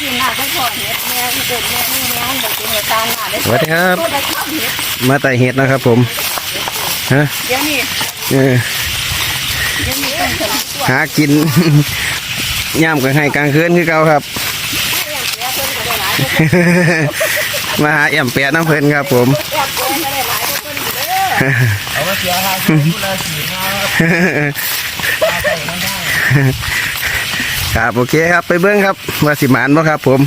กินหน้าก็พอเห็ดแม่เกิดแม่นี่แม่บอกกินหัวตาหน้าได้สวัสดีครับพูดได้ครับเห็ดมาแต่เห็ดนะครับผม ฮะเดี๋ยวนี้เออเดี๋ยวนี้ต้องฉลาดตัวหากินย่ามกันให้กลางคืนคือเก่าครับแย่เพิ่นก็ได้หลายเพิ่นมาหาแอมเปียน้ำเพลินครับผมแย่เพิ่นก็ได้หลายเพิ่นอยู่เด้อเอามาเสียค่าซื้อผู้ละสี่ห้า ครับโอเคครับไปเบิ้งครับว่าสิหมานบ่ครับ ผม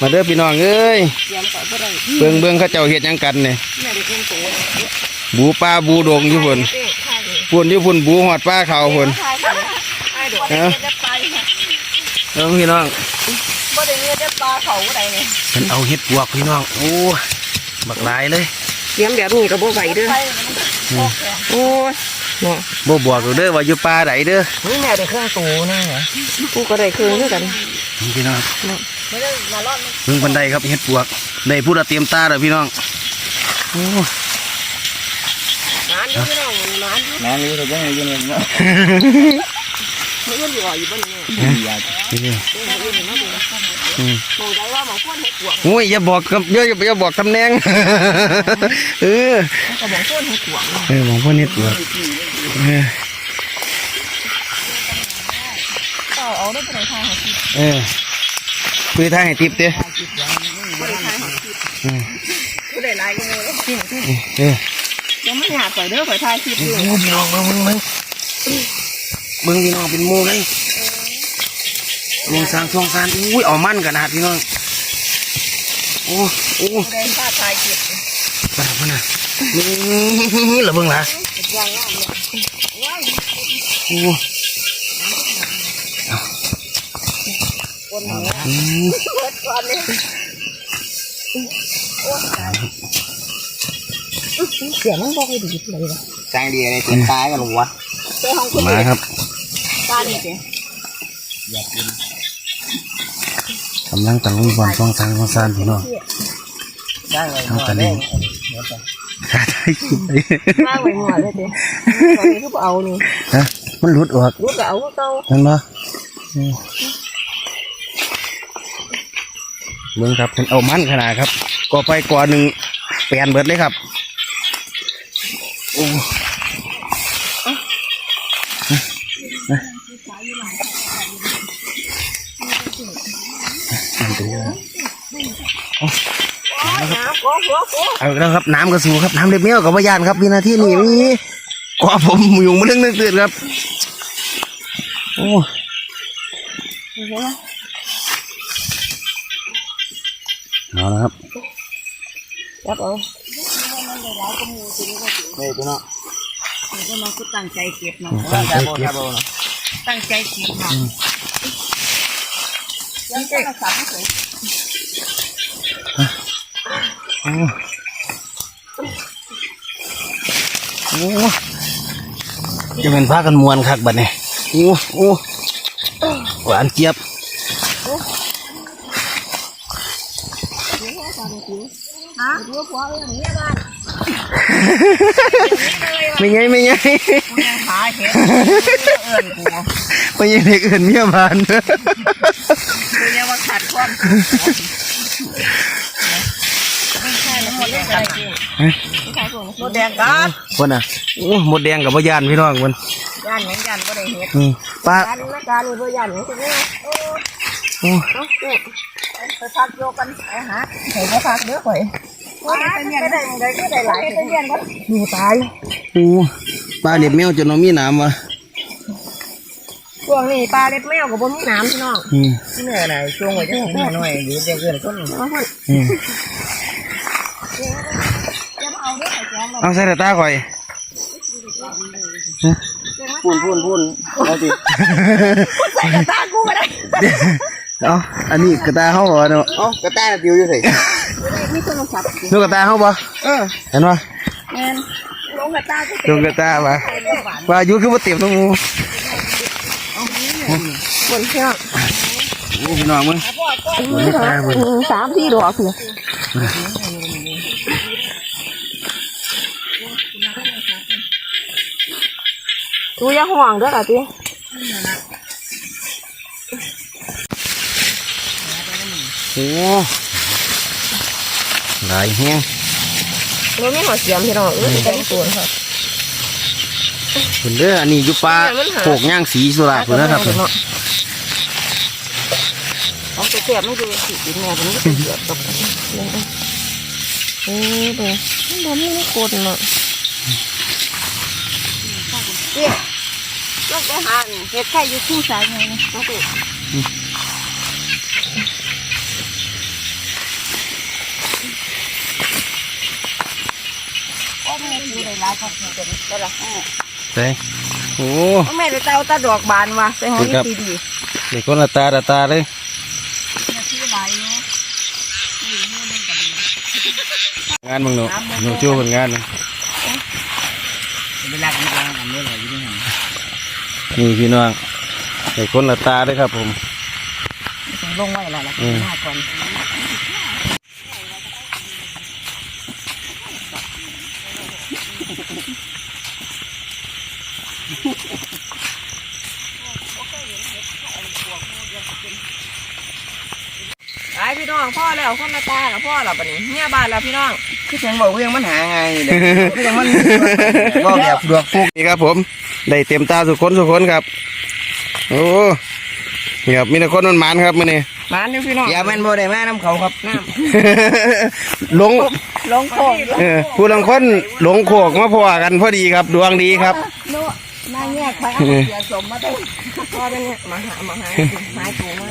มาเด้อพี่น้องเอ้ยเบิ้งเบิ้งเขาเจ้าเห็ดยังกันเนี่ยบูปลาบูดงอยู่พุ่นพุ่นอยู่พุ่นบูหอดปลาเขาพุ่นทาะทายดอกได้ปลาค่ะพี่น้อง บ่ได้เนื้อได้ปลาเขาบ่ได้นี่มันเอาเห็ดปวกพี่น้อง โอ้บักหลายเลยเตรียมแบบนี้ก็บ่ไหวเด้อโอ้ยเนาะบ่บวกเด้อว่าอยู่ปลาไหนเด้อนี่แม่ได้เครื่องตูนี่เหรอกูก็ได้คืนด้วยกันนี่พี่น้องไม่ได้มารอดเพิ่งบันไดครับเห็ดปวกได้พูดเตรียมตาเลยพี่น้องโอ้นานอยู่พี่น้องนานอยู่แม่นี้เขาจะให้ยืนเนาะ ไม่ยืนอยู่อยู่บ้านนี่อยากนี่ยืนอยู่นะดูมองใจว่าหมอพ่นเห็ดหวงโอ้ยอย่าบอกครับอย่าอย่าบอกตำแหน่งเออก็บอกพ่นเห็ดหวงเออมองพ่อเห็ดปวกเออก็เอาได้ไปไหนทางหาทิพย์เออคุยทายให้ติบเด้อไปทางหาทิพย์อืมกูได้ลายกันเลยจริงจริงเออยังไม่อยากไปเด้อไปทายทิพย์อยู่โอ้พี่น้องเบิ่งเบิ่ง เบิ่งเบิ่งพี่น้องเป็นหมูเลยลงสร้างช่วงสร้างอุ้ยเอามันขนาดพี่น้องโอ้โอ้ได้ผ้าทายทิพย์ปามันน่ะนี่ละเบิ่งล่ะวางงามเลยว้าวโอ้คนหัวอืมเปิดก่อนเลยเสียงมันบอกให้ดีเลยวะสร้างดีอะไรเต็มตายกันหรอวะเจ้าของคุณมาครับ ตาเนี่ยเสียอยากกินกำลังตะลุยบอลช่องสร้างช่องสร้างพี่น้องได้เลยเอาแต่นี่ขาดได้กินเลยมาไว้หมดเลยเจ้ตอนนี้ก็เอานี่ฮะมันหลุดออกรู้ก็เอาก็เก่าเห็นปะอืมเบิ่งครับเพิ่นเอามันขนาดครับก่อไปก่อหนึ่งแปลนเบิดเลยครับ เอาอีกแล้วครับน้ำกระสูครับน้ำเล็บเมี้ยวกับว่ายานครับวินาทีนี้มีก็ผมอยู่มาเรื่องนึกตื่นครับโอ้เอาละครับยับเอานี่ตัวเนาะก็มาก็ตั้งใจเก็บเนาะตั้งใจโบนะโบนะตั้งใจเก็บเนาะยังจะสับไม่สวย โอ้โอ้จะเป็นผ้ากันมวนคักบัดนี้โอ้โอ้หวานเจี๊ยบฮะหัวหัวเรื่องนี้บ้านไม่ไงไม่ไงยังหาเห็ดเอื่นกูไม่ไงเด็กอื่นเมียบานกูยังว่าขาดความไม่ใช่แล้ว หมดแดงกันไม่ใช่กูหมดแดงกันคนอะโอ้หมดแดงกับว่ายานพี่น้องมันย่านยังย่านก็ได้เห็ดอืมป้าการนักการนี่ก็ย่านอย่างนี้โอ้โอ้ไปพักโยกันไปหาใส่พักเยอะกว่าก็ได้ก็ได้ก็ได้หลายก็ได้ก็อยู่ตายโอ้ปลาเด็บแมวจนน้องมีน้ำวะช่วงนี้ปลาเล็บแมวกับบ่มีน้ำพี่น้องอืมที่แม่ไหนช่วงไว้จะกินหน่อยหรือจะเกินคน เอาใส่ตาข่อยพูนพูนพูนเอาสิใส่กระตากูก็ได้เอาอันนี้กระตาเขาบ่เนาะเอ้ากระต่ายติวอยู่สิมีโทรศัพท์ลูกกระตาเขาบ่เออเห็นปะแมนลงกระตาก็ลูกกระตาบ่ว่าอายุคือว่าเต็มต้องงูบนเชือกโอ้พี่น้องมึงสามสี่ดอกเลย ดูอย่าห่วงเด้อล่ะติโอ้หลายแห้งบ่มีหัวเสียมพี่น้องเอ้ยแต่ที่ตัวค่ะเพิ่นเด้ออันนี้อยู่ป่าโขกย่างสีสุราเพิ่นนะครับเพิ่นเอาไปเสียบไม่ดูสิกินแม่ผมก็ไปเสียบกับเออเด้อมันบ่มีนี่กดเนาะ เอ๊ะลงไปหาเฮ็ดไข่อยู่คู่สายไงนะเอาไปโอ้แม่ดูได้หลายครับเป็นได้ละใช่โอ้แม่ได้เต้าตาดอกบานว่ะไปหอนี่ดีดีเด็กคนละตาละตาเลยชื่ออะไรเนาะงานมึงหนูหนูช่วยผลงานนะ เวลากินกลางอันนี้เลยอยู่นี่หัน นี่พี่น้องเด็กคนละตาเลยครับ ผมลงไว้แล้วล่ะหน้าก่อนไอพี่น้องพ่อแล้วคนละตากับพ่อแล้วปะนี้เนี่ยบ้านแล้วพี่น้อง คือยังบอกว่ายังมันหาไงเด็กคือยังมันบอกแบบดวกฟุกนี่ครับ ผม ได้เต็มตาสุกคนสุกคนครับ โอ้นี่ครับมีแต่คนมันมันๆครับมื่อนี้มาเนี่ยพี่น้องอย่าแม่นบ่ได้แม่น้ำเขาครับน้หลงำลงโคงเออผู้ลังคนหลงโขกมาพอกันพอดีครับ ดวงดีครับโน่นายแยกไปเอาเสียสมมาได้พ่อเป็นเนี่ยมาหามาหาหายตัวมา